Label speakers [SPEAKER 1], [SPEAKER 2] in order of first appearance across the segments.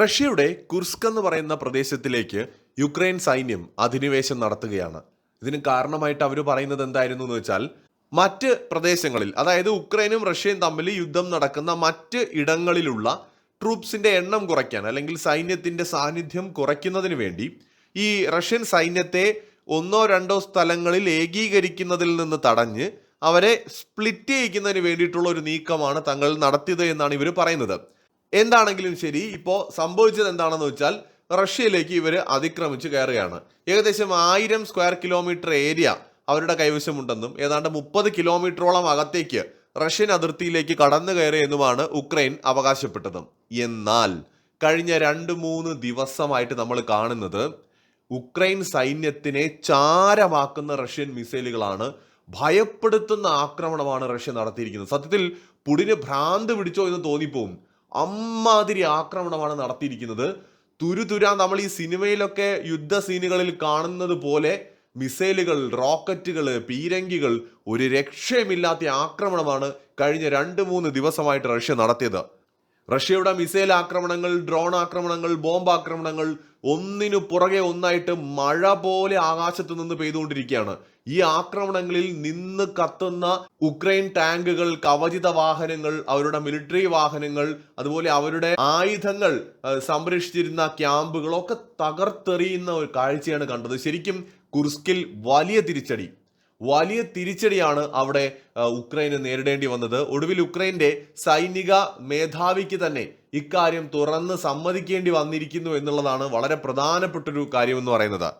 [SPEAKER 1] റഷ്യയുടെ കുർസ്ക് എന്ന് പറയുന്ന പ്രദേശത്തിലേക്ക് യുക്രൈൻ സൈന്യം അധിനിവേശം നടത്തുകയാണ്. ഇതിന് കാരണമായിട്ട് അവർ പറയുന്നത് എന്തായിരുന്നു എന്ന് വെച്ചാൽ മറ്റ് പ്രദേശങ്ങളിൽ അതായത് ഉക്രൈനും റഷ്യയും തമ്മിൽ യുദ്ധം നടക്കുന്ന മറ്റ് ഇടങ്ങളിലുള്ള ട്രൂപ്സിന്റെ എണ്ണം കുറയ്ക്കാൻ അല്ലെങ്കിൽ സൈന്യത്തിന്റെ സാന്നിധ്യം കുറയ്ക്കുന്നതിന് വേണ്ടി ഈ റഷ്യൻ സൈന്യത്തെ ഒന്നോ രണ്ടോ സ്ഥലങ്ങളിൽ ഏകീകരിക്കുന്നതിൽ നിന്ന് തടഞ്ഞ് അവരെ സ്പ്ലിറ്റ് ചെയ്യിക്കുന്നതിന് വേണ്ടിയിട്ടുള്ള ഒരു നീക്കമാണ് തങ്ങൾ നടത്തിയത് എന്നാണ് ഇവർ പറയുന്നത്. എന്താണെങ്കിലും ശരി ഇപ്പോൾ സംഭവിച്ചത് എന്താണെന്ന് വെച്ചാൽ റഷ്യയിലേക്ക് ഇവർ അതിക്രമിച്ച് കയറുകയാണ്. ഏകദേശം ആയിരം സ്ക്വയർ കിലോമീറ്റർ ഏരിയ അവരുടെ കൈവശമുണ്ടെന്നും ഏതാണ്ട് മുപ്പത് കിലോമീറ്ററോളം അകത്തേക്ക് റഷ്യൻ അതിർത്തിയിലേക്ക് കടന്നു കയറിയെന്നുമാണ് ഉക്രൈൻ അവകാശപ്പെട്ടത്. എന്നാൽ കഴിഞ്ഞ രണ്ട് മൂന്ന് ദിവസമായിട്ട് നമ്മൾ കാണുന്നത് ഉക്രൈൻ സൈന്യത്തിനെ ചാരമാക്കുന്ന റഷ്യൻ മിസൈലുകളാണ്. ഭയപ്പെടുത്തുന്ന ആക്രമണമാണ് റഷ്യ നടത്തിയിരിക്കുന്നത്. സത്യത്തിൽ പുടിന് ഭ്രാന്ത് പിടിച്ചോ എന്ന് തോന്നിപ്പോവും. അമ്മാതിരി ആക്രമണമാണ് നടത്തിയിരിക്കുന്നത്. തുരുതുരാ നമ്മൾ ഈ സിനിമയിലൊക്കെ യുദ്ധ സീനുകളിൽ കാണുന്നത് പോലെ മിസൈലുകൾ റോക്കറ്റുകൾ പീരങ്കികൾ ഒരു രക്ഷയുമില്ലാത്ത ആക്രമണമാണ് കഴിഞ്ഞ രണ്ട് മൂന്ന് ദിവസമായിട്ട് റഷ്യ നടത്തിയത്. റഷ്യയുടെ മിസൈൽ ആക്രമണങ്ങൾ ഡ്രോൺ ആക്രമണങ്ങൾ ബോംബ് ആക്രമണങ്ങൾ ഒന്നിനു പുറകെ ഒന്നായിട്ട് മഴ പോലെ ആകാശത്ത് നിന്ന് പെയ്തുകൊണ്ടിരിക്കുകയാണ്. ഈ ആക്രമണങ്ങളിൽ നിന്ന് കത്തുന്ന ഉക്രൈൻ ടാങ്കുകൾ കവചിത വാഹനങ്ങൾ അവരുടെ മിലിറ്ററി വാഹനങ്ങൾ അതുപോലെ അവരുടെ ആയുധങ്ങൾ സംരക്ഷിച്ചിരുന്ന ക്യാമ്പുകളൊക്കെ തകർത്തെറിയുന്ന ഒരു കാഴ്ചയാണ് കണ്ടത്. ശരിക്കും കുർസ്കിൽ വലിയ തിരിച്ചടി. വലിയ തിരിച്ചടിയാണ് അവിടെ ഉക്രൈന് നേരിടേണ്ടി വന്നത്. ഒടുവിൽ ഉക്രൈന്റെ സൈനിക മേധാവിക്ക് തന്നെ ഇക്കാര്യം തുറന്ന് സമ്മതിക്കേണ്ടി വന്നിരിക്കുന്നു എന്നുള്ളതാണ് വളരെ പ്രധാനപ്പെട്ടൊരു കാര്യം എന്ന് പറയുന്നത്.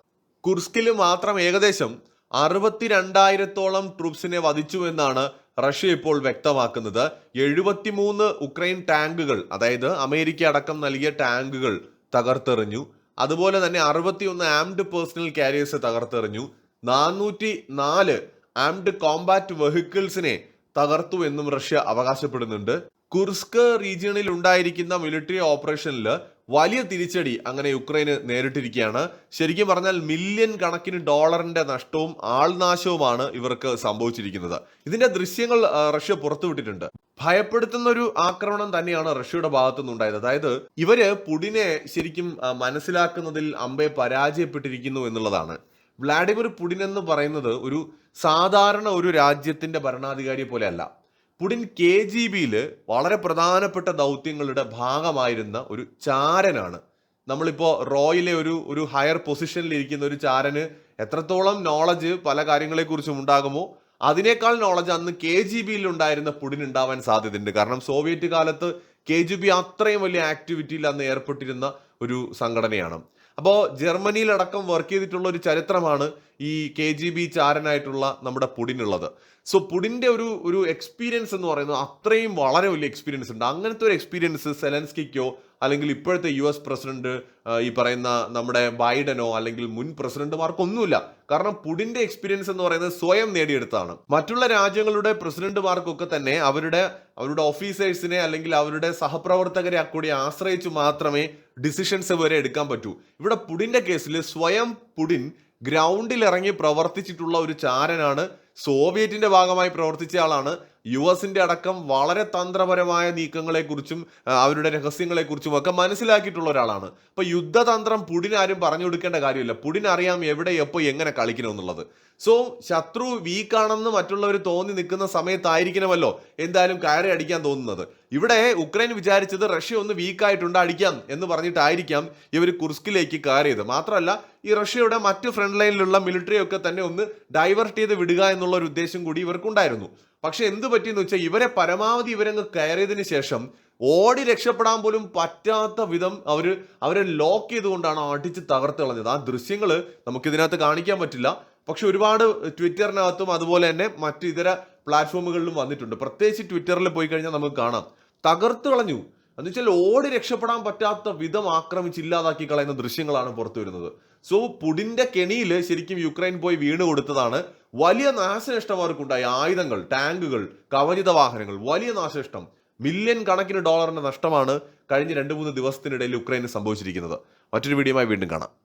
[SPEAKER 1] കുർസ്കിൽ മാത്രം ഏകദേശം അറുപത്തിരണ്ടായിരത്തോളം ട്രൂപ്സിനെ വധിച്ചു എന്നാണ് റഷ്യ ഇപ്പോൾ വ്യക്തമാക്കുന്നത്. എഴുപത്തിമൂന്ന് ഉക്രൈൻ ടാങ്കുകൾ അതായത് അമേരിക്ക അടക്കം നൽകിയ ടാങ്കുകൾ തകർത്തെറിഞ്ഞു. അതുപോലെ തന്നെ അറുപത്തിയൊന്ന് ആംഡ് പേഴ്സണൽ കാരിയേഴ്സ് തകർത്തെറിഞ്ഞു. നാനൂറ്റി നാല് ആംഡ് കോമ്പാറ്റ് വെഹിക്കിൾസിനെ തകർത്തു എന്നും റഷ്യ അവകാശപ്പെടുന്നുണ്ട്. കുർസ്ക് റീജിയണിൽ ഉണ്ടായിരിക്കുന്ന മിലിറ്ററി ഓപ്പറേഷനിൽ വലിയ തിരിച്ചടി അങ്ങനെ യുക്രൈന് നേരിട്ടിരിക്കുകയാണ്. ശരിക്കും പറഞ്ഞാൽ മില്യൺ കണക്കിന് ഡോളറിന്റെ നഷ്ടവും ആൾനാശവുമാണ് ഇവർക്ക് സംഭവിച്ചിരിക്കുന്നത്. ഇതിന്റെ ദൃശ്യങ്ങൾ റഷ്യ പുറത്തുവിട്ടിട്ടുണ്ട്. ഭയപ്പെടുത്തുന്ന ഒരു ആക്രമണം തന്നെയാണ് റഷ്യയുടെ ഭാഗത്തുനിന്നുണ്ടായത്. അതായത് ഇവർ പുടിനെ ശരിക്കും മനസ്സിലാക്കുന്നതിൽ അമ്പെ പരാജയപ്പെട്ടിരിക്കുന്നു എന്നുള്ളതാണ്. വ്ളാഡിമിർ പുടിൻ എന്ന് പറയുന്നത് ഒരു സാധാരണ ഒരു രാജ്യത്തിന്റെ ഭരണാധികാരിയെ പോലെയല്ല. പുടിൻ കെ ജി ബിയിൽ വളരെ പ്രധാനപ്പെട്ട ദൗത്യങ്ങളുടെ ഭാഗമായിരുന്ന ഒരു ചാരനാണ്. നമ്മളിപ്പോൾ റോയിലെ ഒരു ഒരു ഹയർ പൊസിഷനിൽ ഇരിക്കുന്ന ഒരു ചാരന് എത്രത്തോളം നോളജ് പല കാര്യങ്ങളെക്കുറിച്ചും ഉണ്ടാകുമോ അതിനേക്കാൾ നോളജ് അന്ന് കെ ജി ബിയിൽ ഉണ്ടായിരുന്ന പുടിൻ ഉണ്ടാവാൻ സാധ്യതയുണ്ട്. കാരണം സോവിയറ്റ് കാലത്ത് കെ ജി ബി അത്രയും വലിയ ആക്ടിവിറ്റിയിൽ അന്ന് ഏർപ്പെട്ടിരുന്ന ഒരു സംഘടനയാണ്. അപ്പോൾ ജർമ്മനിയിലടക്കം വർക്ക് ചെയ്തിട്ടുള്ള ഒരു ചരിത്രമാണ് ഈ കെ ജി ബി ചാരനായിട്ടുള്ള നമ്മുടെ പുടിനുള്ളത്. സോ പുടിന്റെ ഒരു ഒരു എക്സ്പീരിയൻസ് എന്ന് പറയുന്നത് അത്രയും വളരെ വലിയ എക്സ്പീരിയൻസ് ഉണ്ട്. അങ്ങനത്തെ ഒരു എക്സ്പീരിയൻസ് സെലൻസ്കിക്കോ അല്ലെങ്കിൽ ഇപ്പോഴത്തെ യു എസ് പ്രസിഡന്റ് ഈ പറയുന്ന നമ്മുടെ ബൈഡനോ അല്ലെങ്കിൽ മുൻ പ്രസിഡന്റുമാർക്കൊന്നുമില്ല. കാരണം പുടിന്റെ എക്സ്പീരിയൻസ് എന്ന് പറയുന്നത് സ്വയം നേടിയെടുത്താണ് മറ്റുള്ള രാജ്യങ്ങളുടെ പ്രസിഡന്റുമാർക്കൊക്കെ തന്നെ അവരുടെ അവരുടെ ഓഫീസേഴ്സിനെ അല്ലെങ്കിൽ അവരുടെ സഹപ്രവർത്തകരെ കൂടി ആശ്രയിച്ച് മാത്രമേ ഡിസിഷൻസ് വരെ എടുക്കാൻ പറ്റൂ. ഇവിടെ പുടിന്റെ കേസിൽ സ്വയം പുടിൻ ഗ്രൗണ്ടിൽ ഇറങ്ങി പ്രവർത്തിച്ചിട്ടുള്ള ഒരു ചാരനാണ്. സോവിയറ്റിന്റെ ഭാഗമായി പ്രവർത്തിച്ച ആളാണ്. യു എസിന്റെ അടക്കം വളരെ തന്ത്രപരമായ നീക്കങ്ങളെക്കുറിച്ചും അവരുടെ രഹസ്യങ്ങളെക്കുറിച്ചും ഒക്കെ മനസ്സിലാക്കിയിട്ടുള്ള ഒരാളാണ്. അപ്പൊ യുദ്ധതന്ത്രം പുടിൻ ആരും പറഞ്ഞു കൊടുക്കേണ്ട കാര്യമില്ല. പുടിൻ അറിയാം എവിടെ എപ്പോൾ എങ്ങനെ കളിക്കണമെന്നുള്ളത് സോ ശത്രു വീക്കാണെന്ന് മറ്റുള്ളവർ തോന്നി നിൽക്കുന്ന സമയത്തായിരിക്കണമല്ലോ എന്തായാലും കയറി അടിക്കാൻ തോന്നുന്നത്. ഇവിടെ ഉക്രൈൻ വിചാരിച്ചത് റഷ്യ ഒന്ന് വീക്കായിട്ടുണ്ട് അടിക്കാം എന്ന് പറഞ്ഞിട്ടായിരിക്കാം ഇവർ കുർസ്കിലേക്ക് കയറിയത്. മാത്രമല്ല ഈ റഷ്യയുടെ മറ്റ് ഫ്രണ്ട് ലൈനിലുള്ള മിലിറ്ററി ഒക്കെ തന്നെ ഒന്ന് ഡൈവേർട്ട് ചെയ്ത് വിടുക എന്നുള്ള ഒരു ഉദ്ദേശം കൂടി ഇവർക്കുണ്ടായിരുന്നു. പക്ഷെ എന്ത് പറ്റിയെന്ന് വെച്ചാൽ ഇവരെ പരമാവധി ഇവരങ്ങ് കയറിയതിന് ശേഷം ഓടി രക്ഷപ്പെടാൻ പോലും പറ്റാത്ത വിധം അവർ അവരെ ലോക്ക് ചെയ്തുകൊണ്ടാണ് അടിച്ച് തകർത്ത് കളഞ്ഞത്. ആ ദൃശ്യങ്ങൾ നമുക്കിതിനകത്ത് കാണിക്കാൻ പറ്റില്ല. പക്ഷെ ഒരുപാട് ട്വിറ്ററിനകത്തും അതുപോലെ തന്നെ മറ്റു ഇതര പ്ലാറ്റ്ഫോമുകളിലും വന്നിട്ടുണ്ട്. പ്രത്യേകിച്ച് ട്വിറ്ററിൽ പോയി കഴിഞ്ഞാൽ നമുക്ക് കാണാം. തകർത്ത് കളഞ്ഞു. എന്ന് വെച്ചാൽ ഓടി രക്ഷപ്പെടാൻ പറ്റാത്ത വിധം ആക്രമിച്ച് ഇല്ലാതാക്കി കളയുന്ന ദൃശ്യങ്ങളാണ് പുറത്തു വരുന്നത്. സോ പുടിന്റെ കെണിയിൽ ശരിക്കും യുക്രൈൻ പോയി വീണ് കൊടുത്തതാണ് വലിയ നാശനഷ്ടം അവർക്കുണ്ടായി ആയുധങ്ങൾ ടാങ്കുകൾ കവചിത വാഹനങ്ങൾ വലിയ നാശനഷ്ടം. മില്യൺ കണക്കിന് ഡോളറിന്റെ നഷ്ടമാണ് കഴിഞ്ഞ രണ്ട് മൂന്ന് ദിവസത്തിനിടയിൽ യുക്രൈന് സംഭവിച്ചിരിക്കുന്നത്. മറ്റൊരു വീഡിയോയുമായി വീണ്ടും കാണാം.